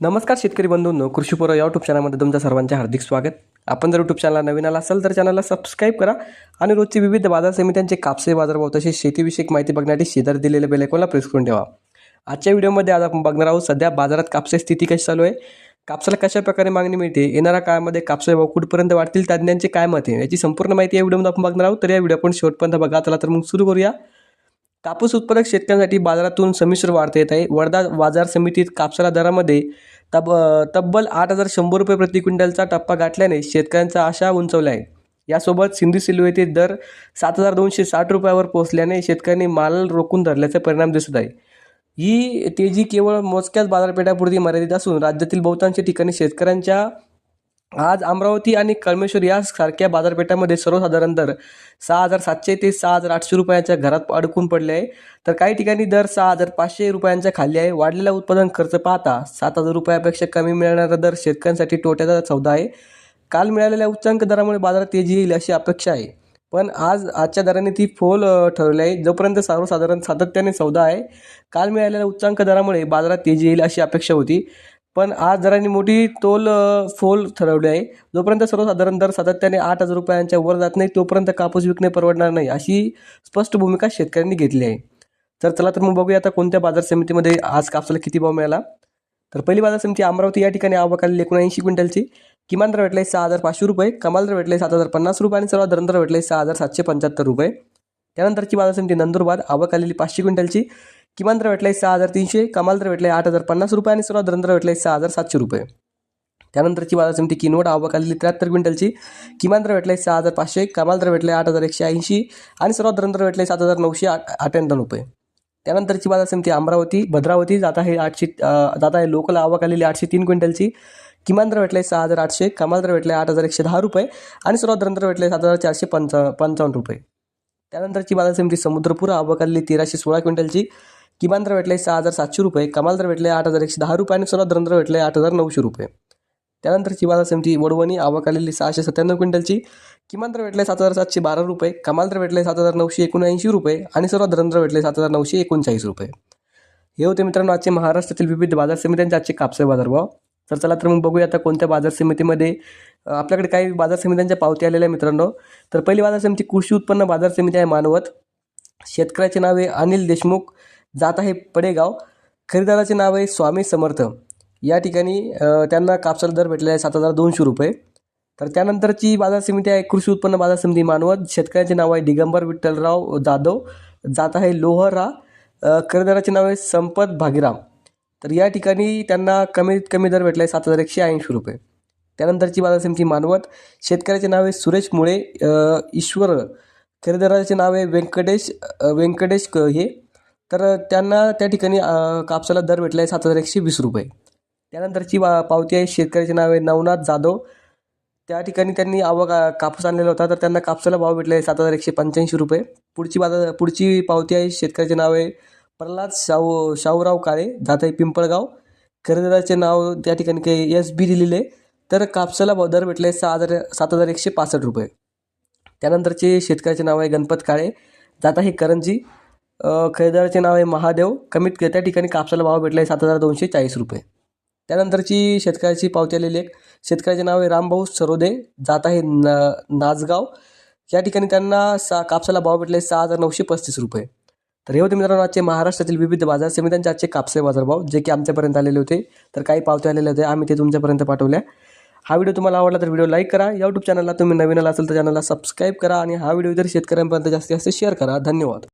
नमस्कार शेतकरी बंधूंनो कृषीपूर या यूट्यूब चॅनलमध्ये तुमच्या सर्वांचे हार्दिक स्वागत. आपण जर यूट्यूब चॅनलला नवीन आला असाल तर चॅनलला सबस्क्राईब करा आणि रोजची विविध बाजार समित्यांचे कापसे बाजारभाव तसेच शेतीविषयक माहिती बघण्यासाठी शेजार दिलेल्या बेलेकोनला प्रेस करून ठेवा. आजच्या व्हिडिओमध्ये आज आपण बघणार आहोत सध्या बाजारात कापसे स्थिती कशी चालू आहे कापसाला कशा प्रकारे मागणी मिळते येणाऱ्या काळामध्ये कापसे भाव कुठपर्यंत वाढतील तज्ज्ञांचे काय मत आहे याची संपूर्ण माहिती या व्हिडिओमध्ये आपण बघणार आहोत. तर या व्हिडिओ आपण शेवटपर्यंत बघा चला तर मग सुरू करूया. कापूस उत्पादक शेतकऱ्यांसाठी बाजारातून संमिश्र वाढता येत आहे. वर्धा बाजार समितीत कापसाला दरामध्ये तब तब्बल आठ हजार शंभर रुपये प्रति क्विंटलचा टप्पा गाठल्याने शेतकऱ्यांचा आशा उंचवल्या आहे. यासोबत सिंधू सिल्व येथे दर सात हजार दोनशे साठ रुपयावर पोहोचल्याने शेतकऱ्यांनी माल रोखून धरल्याचा परिणाम दिसत आहे. ही तेजी केवळ मोजक्याच बाजारपेठापुरती मर्यादित असून राज्यातील बहुतांश ठिकाणी शेतकऱ्यांच्या आज अमरावती आणि कळमेश्वर यासारख्या बाजारपेठामध्ये सर्वसाधारण दर सहा हजार सातशे ते सहा हजार आठशे रुपयांच्या घरात अडकून पडले आहे. तर काही ठिकाणी दर सहा हजार पाचशे रुपयांच्या खाली आहे. वाढलेला उत्पादन खर्च पाहता सात हजार रुपयापेक्षा कमी मिळणारा दर शेतकऱ्यांसाठी तोट्याचा सौदा आहे. काल मिळालेल्या उच्चांक दरामुळे बाजारात तेजी येईल अशी अपेक्षा आहे. पण आज आजच्या दराने ती फोल ठरवली आहे. जोपर्यंत सर्वसाधारण सातत्याने सौदा आहे काल मिळालेल्या उच्चांक दरामुळे बाजारात तेजी येईल अशी अपेक्षा होती. पण आज दरांनी मोठी तोल फोल ठरवली आहे. जोपर्यंत सर्वसाधारण दर सातत्याने आठ हजार रुपयांच्या वर जात नाही तोपर्यंत कापूस विकणे परवडणार नाही अशी स्पष्ट भूमिका शेतकऱ्यांनी घेतली आहे. तर चला तर मग बघूया आता कोणत्या बाजार समितीमध्ये आज कापसाला किती भाव मिळाला. तर पहिली बाजार समिती अमरावती या ठिकाणी आवक आलेली एकोणऐंशी क्विंटलची. किमान दर भेटले सहा हजार पाचशे रुपये कमाल दर भेटले सात हजार पन्नास रुपये आणि सर्वात दर भेटले सहा हजार सातशे पंच्याहत्तर रुपये. त्यानंतरची बाजार समिती नंदुरबार आवक आलेली पाचशे क्विंटलची. किमान दर भेटले सहा हजार तीनशे कमाल दर भेटले आठ हजार पन्नास रुपये आणि सर्वात दर भेटले सहा हजार सातशे रुपये. त्यानंतरची बाजार समिती किनवट आवक आलेली त्र्याहत्तर क्विंटलची. किमान दर भेटले सहा हजार पाचशे कमाल दर भेटले आठ हजार एकशे ऐंशी आणि सर्वात दर भेटले सात हजार नऊशे आठ अठ्ठ्याण्णव रुपये. त्यानंतरची बाजार समिती अमरावती भद्रावती जात आहे आठशे जात आहे लोकल आवक आलेली आठशे तीन क्विंटलची. किमान दर भेटले सहा हजार आठशे कमाल दर भेटले आठ हजार एकशे दहा रुपये आणि सर्वात दर भेटले सात हजार चारशे पंचा पंचावन्न रुपये. त्यानंतरची बाजार समिती समुद्रपूर आवकाली तेराशे सोळा क्विंटलची. किमान दर भेटले सहा हजार सातशे रुपये कमाल दर भेटले आठ हजार एकशे दहा रुपये आणि सर्वात दर भेटले आठ हजार नऊशे रुपये. त्यानंतरची बाजार समिती वडवणी आवक आलेली सहाशे सत्त्याण्णव क्विंटलची. किमान दर भेटले सात हजार सातशे बारा रुपये कमाल दर भेटले सात हजार नऊशे एकोणऐंशी रुपये आणि सर्वात दर भेटले सात हजार नऊशे एकोणचाळीस रुपये. हे होते मित्रांनो आजचे महाराष्ट्रातील विविध बाजार समित्यांचे आजचे कापसे बाजारभाव. तर चला तर मग बघूया आता कोणत्या बाजार समितीमध्ये आपल्याकडे काही बाजार समित्यांच्या पावती आलेल्या आहे मित्रांनो. तर पहिली बाजार समिती कृषी उत्पन्न बाजार समिती आहे मानवत. शेतकऱ्याचे नाव आहे अनिल देशमुख जात आहे पडेगाव. खरेदीदाराचे नाव आहे स्वामी समर्थ. या ठिकाणी त्यांना कापसाला दर भेटलेला आहे सात हजार दोनशे रुपये. तर त्यानंतरची बाजार समिती आहे कृषी उत्पन्न बाजार समिती मानवत. शेतकऱ्याचे नाव आहे दिगंबर विठ्ठलराव जाधव. जात आहे लोहरा. अ, खरेदीदाराचे नाव आहे संपत भागीराम. तर या ठिकाणी त्यांना कमीत कमी दर भेटला आहे सात हजार एकशे ऐंशी रुपये. त्यानंतरची बाजार समिती मानवत शेतकऱ्याचे नाव आहे सुरेश मुळे ईश्वर खरेदीदाराचे नाव आहे व्यंकटेश व्यंकटेश क हे. तर त्यांना त्या ठिकाणी कापसाला दर भेटला आहे सात हजार एकशे वीस रुपये. त्यानंतरची बा पावती आहे शेतकऱ्याचे नाव आहे नवनाथ जाधव. त्या ठिकाणी त्यांनी आवक कापूस आणलेला होता तर त्यांना कापसाला भाव भेटला आहे सात हजार एकशे पंच्याऐंशी रुपये. पुढची बाजार पुढची पावती आहे शेतकऱ्याचे नाव आहे प्रल्हाद शाहू शाहूराव काळे दाताई आहे पिंपळगाव. खरेदीदाराचे नाव त्या ठिकाणी काही एस बी दिलेले तर कापसाला भाव दर भेटले सहा हजार सात हजार एकशे पासष्ट रुपये. त्यानंतरचे शेतकऱ्याचे नाव आहे गणपत काळे जात आहे करंजी. अ, खरेदीदाराचे नाव आहे महादेव. कमीत क- त्या ठिकाणी कापसाला भाव भेटला आहे सात हजार दोनशे चाळीस रुपये. त्यानंतरची शेतकऱ्याची पावती आलेली एक. शेतकऱ्याचे नाव आहे रामभाऊ सरोदे जात आहे न नाचगाव या ठिकाणी त्यांना सा कापसाला भाव भेटले सहा हजार नऊशे पस्तीस रुपये. तर हे होते मित्रांनो आजचे महाराष्ट्रातील विविध बाजार समित्यांचे आजचे कापसे बाजारभाव जे की आमच्यापर्यंत आलेले होते. तर काही पावते आलेले होते आम्ही ते तुमच्यापर्यंत पाठवल्या. हा व्हिडिओ तुम्हाला आवडला तर व्हिडिओ लाईक करा. यूट्यूब चॅनलला तुम्ही नवीन आला असेल तर चॅनलला सबस्क्राईब करा आणि हा व्हिडिओ जर शेतकऱ्यांपर्यंत जास्तीत जास्त शेअर करा. धन्यवाद.